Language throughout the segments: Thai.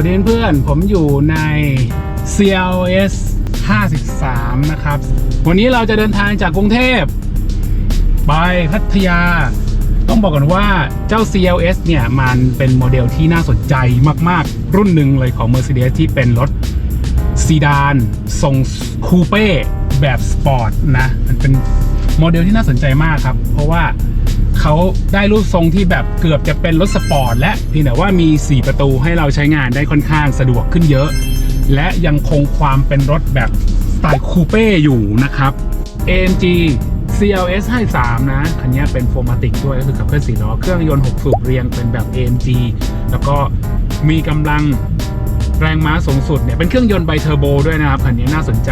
วัสดีเพื่อนผมอยู่ใน CLS 53 นะครับ วันนี้เราจะเดินทางจากกรุงเทพ ไปพัทยา ต้องบอกก่อนว่าเจ้า CLS เนี่ย มันเป็นโมเดลที่น่าสนใจมาก ๆ รุ่นหนึ่งเลยของ Mercedes ที่เป็นรถซีดานทรงคูเป้แบบสปอร์ตนะ มันเป็นโมเดลที่น่าสนใจมากครับ เพราะว่า เขาได้รูปทรงที่แบบเกือบจะเป็นรถสปอร์ตและเพียงแต่ว่ามี 4 ประตูให้เราใช้งานได้ค่อนข้างสะดวกขึ้นเยอะ และยังคงความเป็นรถแบบสไตล์คูเป้อยู่นะครับ AMG CLS 53 นะ คันนี้เป็นโฟมาติกด้วยก็คือขับเคลื่อน4ล้อเครื่องยนต์ 6 สูบเรียงเป็นแบบ AMG แล้วก็มีกำลังแรงม้าสูงสุดเนี่ย เป็นเครื่องยนต์ไบเทอร์โบด้วยนะครับ คันนี้น่าสนใจ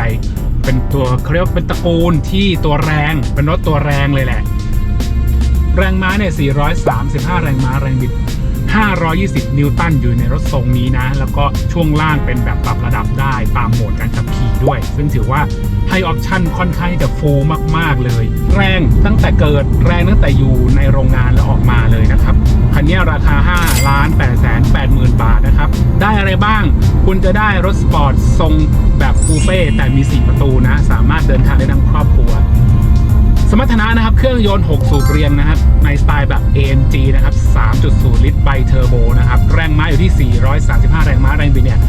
เป็นตัวเขาเรียกว่าเป็นตระกูลที่ตัวแรงเป็นรถตัวแรงเลยแหละ แรงม้าเนี่ย 435 แรงม้าแรงบิด 520 นิวตันอยู่ในรถทรงนี้นะ แล้วก็ช่วงล่างเป็นแบบปรับระดับได้ตามโหมดการขับขี่ด้วย ซึ่งถือว่าให้ออปชั่นค่อนข้างจะฟูลมาก ๆ เลย แรงตั้งแต่เกิดแรงตั้งแต่อยู่ในโรงงานแล้วออกมาเลยนะครับ คันนี้ราคา 5 ล้าน8แสน8หมื่นบาทนะครับ ได้อะไรบ้าง คุณจะได้รถสปอร์ตทรงแบบคูเป้แต่มี 4 ประตูนะ สามารถเดินทางได้ทั้งครอบครัว สมรรถนะนะครับ เครื่องยนต์ 6 สูบเรียงนะครับ ในสไตล์แบบ AMG นะครับ 3.0 ลิตรไบเทอร์โบนะครับ แรงม้าอยู่ที่ 435 แรงม้า แรงบิดเนี่ย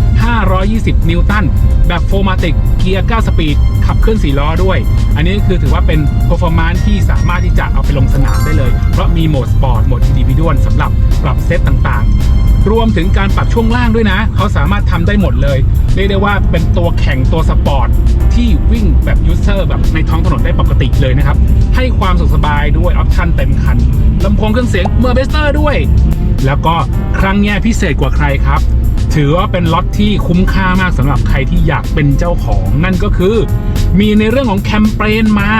520 นิวตัน แบบโฟมาติก เกียร์ 9 สปีด ขับเคลื่อน 4 ล้อด้วย อันนี้คือถือว่าเป็น performance ที่สามารถที่จะเอาไปลงสนามได้เลย เพราะมีโหมดสปอร์ต โหมด individual สำหรับปรับเซตต่างๆ รวมถึงการปรับช่วงล่างด้วยนะ เขาสามารถทำได้หมดเลย เรียกได้ว่าเป็นตัวแข่งตัวสปอร์ตที่วิ่งแบบยูเซ แบบในท้องถนนได้ปกติเลยนะครับ ให้ความสุขสบายด้วยออปชั่นเต็มคันลำโพงเครื่องเสียงเมอร์เบสเตอร์ด้วย แล้วก็ครั้งนี้พิเศษกว่าใครครับ ถือว่าเป็นล็อตที่คุ้มค่ามากสำหรับใครที่อยากเป็นเจ้าของ นั่นก็คือ มีในเรื่องของแคมเปญมา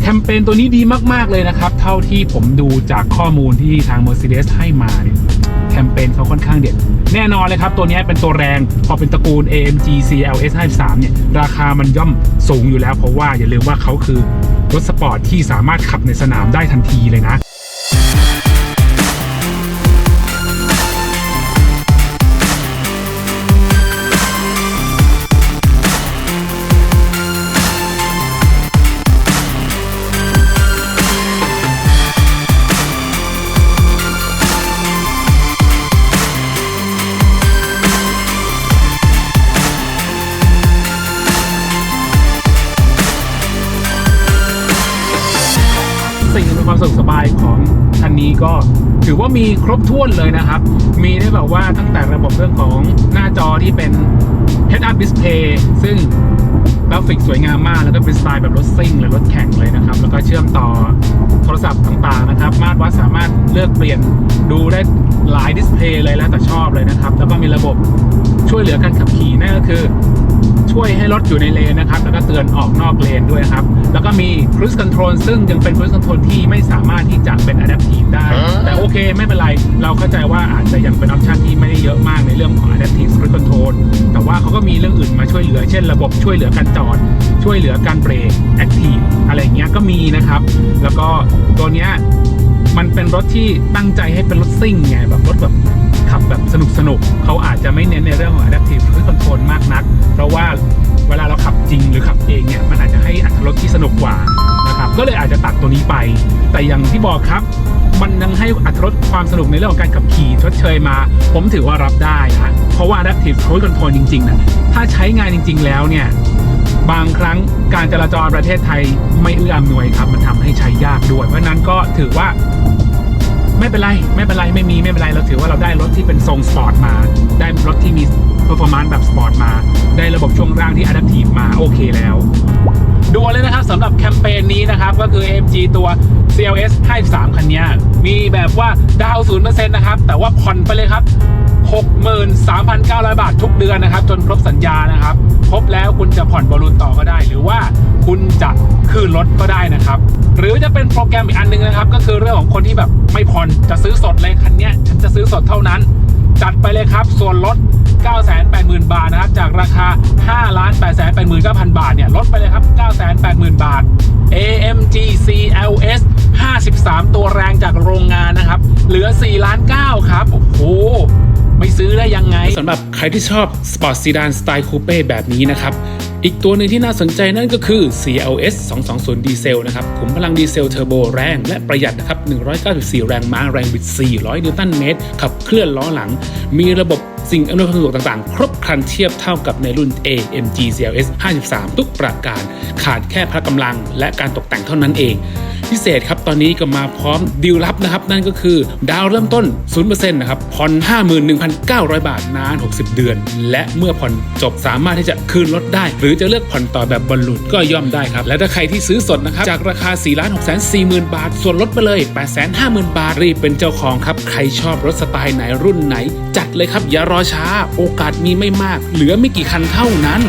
แคมเปญตัวนี้ดีมาก ๆ เลยนะครับ เท่าที่ผมดูจากข้อมูลที่ทาง Mercedes ให้มาเนี่ยแคมเปญเขาค่อนข้างเด็ด แน่นอนเลยครับ ตัวนี้เป็นตัวแรงพอเป็นตระกูล AMG CLS 53เนี่ยราคามันย่อมสูงอยู่แล้วเพราะว่าอย่าลืมว่าเขาคือรถสปอร์ตที่สามารถขับในสนามได้ทันทีเลยนะ ความสะดวกสบายของคันนี้ก็ถือว่ามีครบถ้วนเลยนะครับ มีได้แบบว่าตั้งแต่ระบบเรื่องของหน้าจอที่เป็น Head Up Display ซึ่งกราฟิกสวยงามมาก แล้วก็เป็นสไตล์แบบรถซิ่งเลยรถแข่งเลยนะครับ แล้วก็เชื่อมต่อโทรศัพท์ต่างๆนะครับ มาตรวัดสามารถเลือกเปลี่ยนดูได้หลายดิสเพลย์เลยแล้วแต่ชอบเลยนะครับ แล้วก็มีระบบช่วยเหลือการขับขี่นั่นก็คือ ช่วยให้รถอยู่ในเลนนะครับ แล้วก็เตือนออกนอกเลนด้วยครับ แล้วก็มี cruise control ซึ่งยังเป็น cruise control ที่ไม่สามารถที่จะเป็น adaptive ได้ แต่โอเคไม่เป็นไร เราเข้าใจว่าอาจจะยังเป็นออปชันที่ไม่ได้เยอะมากในเรื่องของ adaptive cruise control แต่ว่าเขาก็มีเรื่องอื่นมาช่วยเหลือ เช่นระบบช่วยเหลือการจอด ช่วยเหลือการเบรก active อะไรเงี้ยก็มีนะครับ แล้วก็ตัวเนี้ย มันเป็นรถที่ตั้งใจให้เป็นรถซิ่งไงแบบรถแบบขับแบบสนุกสนุกเขาอาจจะไม่เน้นในเรื่องของ adaptive cruise control มากนัก เพราะว่าเวลาเราขับจริงหรือขับเองเนี่ยมันอาจจะให้อัตรถรสที่สนุกกว่านะครับก็เลยอาจจะตัดตัวนี้ไป แต่อย่างที่บอกครับ มันยังให้อัตรถรสความสนุกในเรื่องของการขับขี่ชดเชยมา ผมถือว่ารับได้นะเพราะว่า adaptive cruise control จริงๆนะถ้าใช้งานจริง ๆ แล้วเนี่ย บางครั้งการจราจรประเทศไทยไม่เอื้ออำนวยครับ มันทำให้ใช้ยากด้วย เพราะนั้นก็ถือว่าไม่เป็นไร ไม่เป็นไร ไม่มี ไม่เป็นไร เราถือว่าเราได้รถที่เป็นทรงสปอร์ตมา ได้รถที่มี performance แบบสปอร์ตมา ได้ระบบช่วงร่างที่ adaptive มาโอเคแล้วดูเลยนะครับสำหรับแคมเปญนี้นะครับ ก็คือ AMG ตัว CLS 53 คันนี้มีแบบว่าดาวน์0%นะครับ แต่ว่าผ่อนไปเลยครับ 63,900 บาททุกเดือนนะครับ จนครบสัญญานะครับ ครบแล้วคุณจะผ่อนบอลลูนต่อก็ได้ หรือว่าคุณจะคืนรถก็ได้นะครับ หรือจะเป็นโปรแกรมอีกอันหนึงนะครับ ก็คือเรื่องของคนที่แบบไม่ผ่อนจะซื้อสดเลยคันนี้ฉันจะซื้อสดเท่านั้น จัดไปเลยครับ ส่วนลด 980,000 บาทนะครับ จากราคา 5 8 8 9 0 0 0 บาทเนี่ยลดไปเลยครับ 980,000 บาท AMG CLS 53 ตัวแรงจากโรงงานนะครับ เหลือ4ล้าน9ครับ โอ้โห ไม่ซื้อได้ยังไงสำหรับใครที่ชอบสปอร์ตซีดานสไตล์คูเป้แบบนี้นะครับ อีกตัวหนึ่งที่น่าสนใจนั่นก็คือ CLS 220 ดีเซลนะครับขุมพลังดีเซลเทอร์โบแรงและประหยัดนะครับ 194 แรงม้าแรงบิด 400 นิวตันเมตร ขับเคลื่อนล้อหลัง มีระบบสิ่งอำนวยความสะดวกต่างๆ ครบครันเทียบเท่ากับในรุ่น AMG CLS 53 ทุกประการ ขาดแค่พละกำลังและการตกแต่งเท่านั้นเอง พิเศษครับตอนนี้ก็มาพร้อมดีลลับนะครับ นั่นก็คือดาวเริ่มต้น 0%นะครับผ่อน 51,900 บาทนาน 60 เดือน และเมื่อผ่อนจบสามารถที่จะคืนรถได้ หรือจะเลือกผ่อนต่อแบบบอลลูนก็ย่อมได้ครับ และถ้าใครที่ซื้อสดนะครับ จากราคา 4 6 4 0 0 0 0 บาท ส่วนลดไปเลย 850,000 บาท รีบเป็นเจ้าของครับ ใครชอบรถสไตล์ไหนรุ่นไหน จัดเลยครับอย่ารอช้า โอกาสมีไม่มาก เหลือไม่กี่คันเท่านั้น